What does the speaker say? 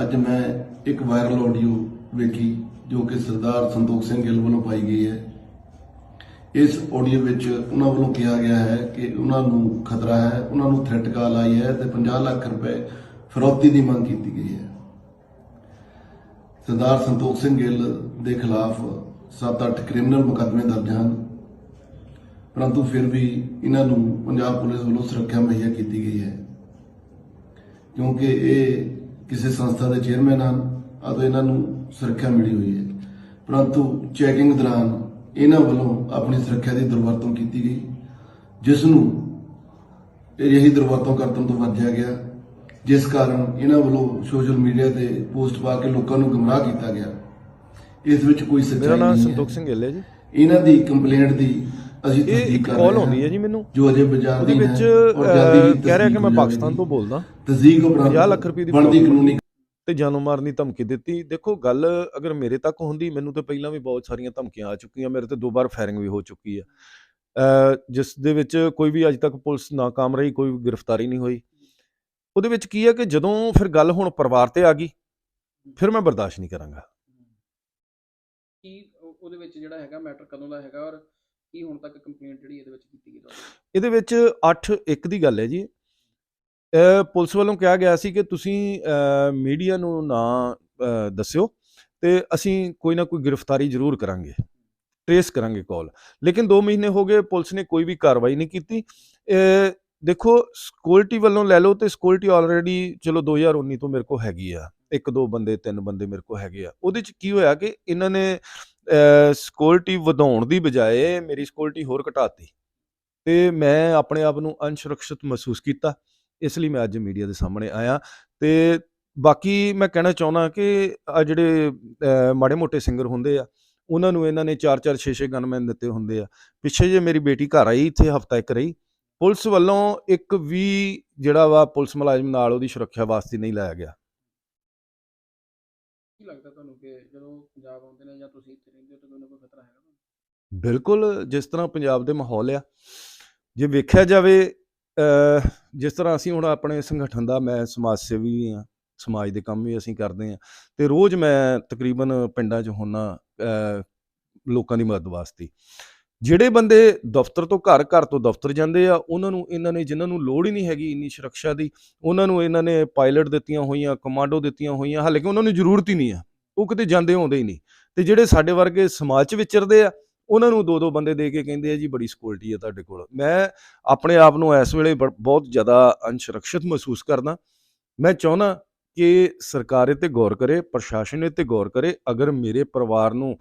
ਅੱਜ ਮੈਂ ਇੱਕ ਵਾਇਰਲ ਆਡੀਓ ਵੇਖੀ, ਜੋ ਕਿ ਸਰਦਾਰ ਸੰਤੋਖ ਸਿੰਘ ਗਿੱਲ ਵੱਲੋਂ ਪਾਈ ਗਈ ਹੈ। ਇਸ ਆਡੀਓ ਵਿੱਚ ਉਹਨਾਂ ਵੱਲੋਂ ਕਿਹਾ ਗਿਆ ਹੈ ਕਿ ਉਹਨਾਂ ਨੂੰ ਖਤਰਾ ਹੈ, ਉਹਨਾਂ ਨੂੰ ਥ੍ਰੈਟ ਕਾਲ ਆਈ ਹੈ ਤੇ 50 ਲੱਖ ਰੁਪਏ ਫਰੋਤੀ ਦੀ ਮੰਗ ਕੀਤੀ ਗਈ ਹੈ। ਸਰਦਾਰ ਸੰਤੋਖ ਸਿੰਘ ਗਿੱਲ ਦੇ ਖਿਲਾਫ 7-8 ਕ੍ਰਿਮੀਨਲ ਮੁਕੱਦਮੇ ਦਰਜ ਹਨ। ਪਰੰਤੂ ਫਿਰ ਵੀ ਇਹਨਾਂ ਨੂੰ ਪੰਜਾਬ ਪੁਲਿਸ ਵੱਲੋਂ ਸੁਰੱਖਿਆ ਮੁਹੱਈਆ ਕੀਤੀ ਗਈ ਹੈ। ਕਿਉਂਕਿ ਇਹ ਕਿਸੇ ਸੰਸਥਾ ਦੇ ਚੇਅਰਮੈਨ ਹਨ ਅਤੇ ਇਹਨਾਂ ਨੂੰ ਸੁਰੱਖਿਆ ਮਿਲੀ ਹੋਈ ਹੈ। ਪਰੰਤੂ ਚੈਕਿੰਗ ਦੌਰਾਨ ਇਹਨਾਂ ਵੱਲੋਂ ਆਪਣੀ ਸੁਰੱਖਿਆ ਦੀ ਦੁਰਵਰਤੋਂ ਕੀਤੀ ਗਈ ਜਿਸ ਨੂੰ ਇਹੀ ਦੁਰਵਰਤੋਂ ਕਰਨ ਤੋਂ ਵਰਜਿਆ ਗਿਆ ਜਿਸ ਕਾਰਨ ਇਹਨਾਂ ਵੱਲੋਂ ਸੋਸ਼ਲ ਮੀਡੀਆ ਤੇ ਪੋਸਟ ਪਾ ਕੇ ਲੋਕਾਂ ਨੂੰ ਗੁੰਮਰਾਹ ਕੀਤਾ ਗਿਆ। ਇਸ ਵਿੱਚ ਕੋਈ ਸੱਚਾਈ ਮੇਰਾ ਨਾਮ ਨਹੀਂ ਸੰਤੋਖ ਹੈ ਸਿੰਘ ਗਿੱਲ ਹੈ ਜੀ। ਇਹਨਾਂ ਦੀ ਕੰਪਲੇਂਟ ਦੀ ਅਸੀਂ ਇਹ ਇੱਕ ਕਾਲ ਆਉਂਦੀ ਹੈ ਜੀ ਮੈਨੂੰ। ਜੋ ਅਜੇ ਬਾਜ਼ਾਰ ਦੀ ਵਿੱਚ ਕਹਿ ਰਿਹਾ ਕਿ ਮੈਂ ਪਾਕਿਸਤਾਨ। ਤੋਂ ਬੋਲਦਾ। ਤਸਦੀਕ ਉਪਰੰਤ 50 ਲੱਖ ਰੁਪਏ ਦੀ ਬਣਦੀ ਕਾਨੂੰਨੀ ਤੇ ਜਾਨੋਂ ਮਾਰਨ ਦੀ ਧਮਕੀ ਦਿੱਤੀ। ਦੇਖੋ ਗੱਲ ਅਗਰ ਮੇਰੇ ਤੱਕ ਹੁੰਦੀ ਮੈਨੂੰ ਤੇ ਪਹਿਲਾਂ ਵੀ ਬਹੁਤ ਸਾਰੀਆਂ ਧਮਕੀਆਂ ਆ ਚੁੱਕੀਆਂ ਮੇਰੇ ਤੇ ਦੋ ਵਾਰ ਫਾਇਰਿੰਗ ਵੀ ਹੋ ਚੁੱਕੀ ਹੈ। ਅਹ, ਜਿਸ ਦੇ ਵਿੱਚ ਕੋਈ ਵੀ ਅੱਜ ਤੱਕ ਪੁਲਿਸ ਨਾਕਾਮ ਰਹੀ ਕੋਈ ਗ੍ਰਿਫਤਾਰੀ ਨਹੀਂ ਹੋਈ। ਉਹਦੇ ਵਿੱਚ ਕੀ ਹੈ ਕਿ ਜਦੋਂ ਫਿਰ ਗੱਲ ਹੁਣ ਪਰਿਵਾਰ ਤੇ ਆ ਗਈ ਫਿਰ ਮੈਂ ਬਰਦਾਸ਼ਤ ਨਹੀਂ ਕਰਾਂਗਾ। ਕੀ ਉਹ- ਉਹਦੇ ਵਿੱਚ ਜਿਹੜਾ ਹੈਗਾ ਮੈਟਰ ਕਦੋਂ ਦਾ ਹੈਗਾ ਔਰ ਕੀ ਹੁਣ ਤੱਕ ਕੰਪਲੇਂਟ ਜਿਹੜੀ ਇਹਦੇ ਵਿੱਚ ਕੀਤੀ ਗਈ ਤੁਹਾਡੀ? ਇਹਦੇ ਵਿੱਚ 8 1 ਦੀ ਗੱਲ ਹੈ ਜੀ। ਇਹ ਪੁਲਿਸ ਵੱਲੋਂ ਕਿਹਾ ਗਿਆ ਸੀ ਕਿ ਤੁਸੀਂ ਮੀਡੀਆ ਨੂੰ ਨਾ ਅਹ, ਦੱਸਿਓ ਤੇ ਅਸੀਂ ਕੋਈ ਨਾ ਕੋਈ ਗ੍ਰਿਫਤਾਰੀ ਜ਼ਰੂਰ ਕਰਾਂਗੇ। ਟ੍ਰੇਸ ਕਰਾਂਗੇ ਕਾਲ। ਲੇਕਿਨ 2 ਮਹੀਨੇ ਹੋ ਗਏ ਪੁਲਿਸ ਨੇ ਕੋਈ ਵੀ ਕਾਰਵਾਈ ਨਹੀਂ ਕੀਤੀ। ਅਹ ਦੇਖੋ ਸਿਕਿਉਰਿਟੀ ਵੱਲੋਂ ਲੈ ਲਓ ਤੇ ਸਿਕਿਉਰਿਟੀ ਆਲਰੇਡੀ ਚਲੋ 2019 ਤੋਂ ਮੇਰੇ ਕੋਲ ਹੈਗੀ ਆ। ਇੱਕ ਦੋ ਬੰਦੇ ਤਿੰਨ ਬੰਦੇ ਮੇਰੇ ਕੋਲ ਹੈਗੇ ਆ। ਉਹਦੇ ਚ ਕੀ ਹੋਇਆ ਕਿ ਇਹਨਾਂ ਨੇ ਸਿਕਿਉਰਿਟੀ ਵਧਾਉਣ ਦੀ ਬਜਾਏ ਮੇਰੀ ਸਿਕਿਉਰਿਟੀ ਹੋਰ ਘਟਾਤੀ ਤੇ ਮੈਂ ਆਪਣੇ ਆਪ ਨੂੰ ਅਨਸੁਰੱਖਿਅਤ ਮਹਿਸੂਸ ਕੀਤਾ, ਇਸ ਲਈ ਮੈਂ ਅੱਜ ਮੀਡੀਆ ਦੇ ਸਾਹਮਣੇ ਆਇਆ ਤੇ ਬਾਕੀ ਮੈਂ ਕਹਿਣਾ ਚਾਹੁੰਦਾ ਕਿ ਆ ਜਿਹੜੇ ਮਾੜੇ ਮੋਟੇ ਸਿੰਗਰ ਹੁੰਦੇ ਆ, ਉਹਨਾਂ ਨੂੰ ਇਹਨਾਂ ਨੇ 4-4 6-6 ਗਨਮੈਨ ਦਿੱਤੇ ਹੁੰਦੇ ਆ। ਪਿੱਛੇ ਜੇ ਮੇਰੀ ਬੇਟੀ ਘਰ ਆਈ, ਇੱਥੇ ਹਫਤਾ ਇੱਕ ਰਹੀ, ਪੁਲਿਸ ਵੱਲੋਂ ਇੱਕ ਵੀ ਜਿਹੜਾ ਵਾ ਪੁਲਿਸ ਮੁਲਾਜ਼ਮ ਨਾਲ ਉਹਦੀ ਸੁਰੱਖਿਆ ਵਾਸਤੇ ਨਹੀਂ ਲਾਇਆ ਗਿਆ। ਕੀ ਲੱਗਦਾ ਤੁਹਾਨੂੰ ਕਿ ਜਦੋਂ ਪੰਜਾਬ ਆਉਂਦੇ ਨੇ ਜਾਂ ਤੁਸੀਂ ਇੱਥੇ ਰਹਿੰਦੇ ਹੋ ਤਾਂ ਕੋਈ ਨਾ ਕੋਈ ਖਤਰਾ ਹੈਗਾ ਤੁਹਾਨੂੰ? ਬਿਲਕੁਲ ਜਿਸ ਤਰ੍ਹਾਂ ਪੰਜਾਬ ਦੇ ਮਾਹੌਲ ਆ ਜੇ ਵੇਖਿਆ ਜਾਵੇ ਅਹ, ਜਿਸ ਤਰ੍ਹਾਂ ਅਸੀਂ ਹੁਣ ਆਪਣੇ ਸੰਗਠਨ ਦਾ ਮੈਂ ਸਮਾਜ ਸੇਵੀ ਵੀ ਹਾਂ ਸਮਾਜ ਦੇ ਕੰਮ ਵੀ ਅਸੀਂ ਕਰਦੇ ਹਾਂ ਤੇ ਰੋਜ਼ ਮੈਂ ਤਕਰੀਬਨ ਪਿੰਡਾਂ 'ਚ ਹੁੰਨਾ ਅਹ, ਲੋਕਾਂ ਦੀ ਮਦਦ ਵਾਸਤੇ ਜਿਹੜੇ ਬੰਦੇ ਦਫ਼ਤਰ ਤੋਂ ਘਰ ਘਰ ਤੋਂ ਦਫ਼ਤਰ ਜਾਂਦੇ ਆ, ਉਹਨਾਂ ਨੂੰ, ਇਹਨਾਂ ਨੇ, ਜਿਨ੍ਹਾਂ ਨੂੰ ਲੋੜ ਹੀ ਨਹੀਂ ਹੈਗੀ ਇੰਨੀ ਸੁਰੱਖਿਆ ਦੀ, ਉਹਨਾਂ ਨੂੰ ਇਹਨਾਂ ਨੇ ਪਾਇਲਟ ਦਿੱਤੀਆਂ ਹੋਈਆਂ, ਕਮਾਂਡੋ ਦਿੱਤੀਆਂ ਹੋਈਆਂ ਹਾਲਾਂਕਿ ਉਹਨਾਂ ਨੂੰ ਜ਼ਰੂਰਤ ਹੀ ਨਹੀਂ ਆ, ਉਹ ਕਿਤੇ ਜਾਂਦੇ ਆਉਂਦੇ ਹੀ ਨਹੀਂ। ਤੇ ਜਿਹੜੇ ਸਾਡੇ ਵਰਗੇ ਸਮਾਜ 'ਚ ਵਿਚਰਦੇ ਆ, ਉਹਨਾਂ ਨੂੰ ਦੋ ਦੋ ਬੰਦੇ ਦੇ ਕੇ ਕਹਿੰਦੇ ਆ, ਜੀ ਬੜੀ ਸਿਕਿਉਰਿਟੀ ਹੈ ਤੁਹਾਡੇ ਕੋਲ। ਮੈਂ ਆਪਣੇ ਆਪ ਨੂੰ ਇਸ ਵੇਲੇ ਬ- ਬਹੁਤ ਜ਼ਿਆਦਾ ਅਨਸੁਰੱਖਿਅਤ ਮਹਿਸੂਸ ਕਰਦਾ। ਮੈਂ ਚਾਹੁੰਦਾ ਕਿ ਸਰਕਾਰ ਇਹ ਤੇ ਗੌਰ ਕਰੇ, ਪ੍ਰਸ਼ਾਸਨ ਇਹ ਤੇ ਗੌਰ ਕਰੇ, ਅਗਰ ਮੇਰੇ ਪਰਿਵਾਰ ਨੂੰ